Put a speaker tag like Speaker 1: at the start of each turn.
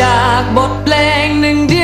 Speaker 1: จากบทเพลงหนึ่งเดียว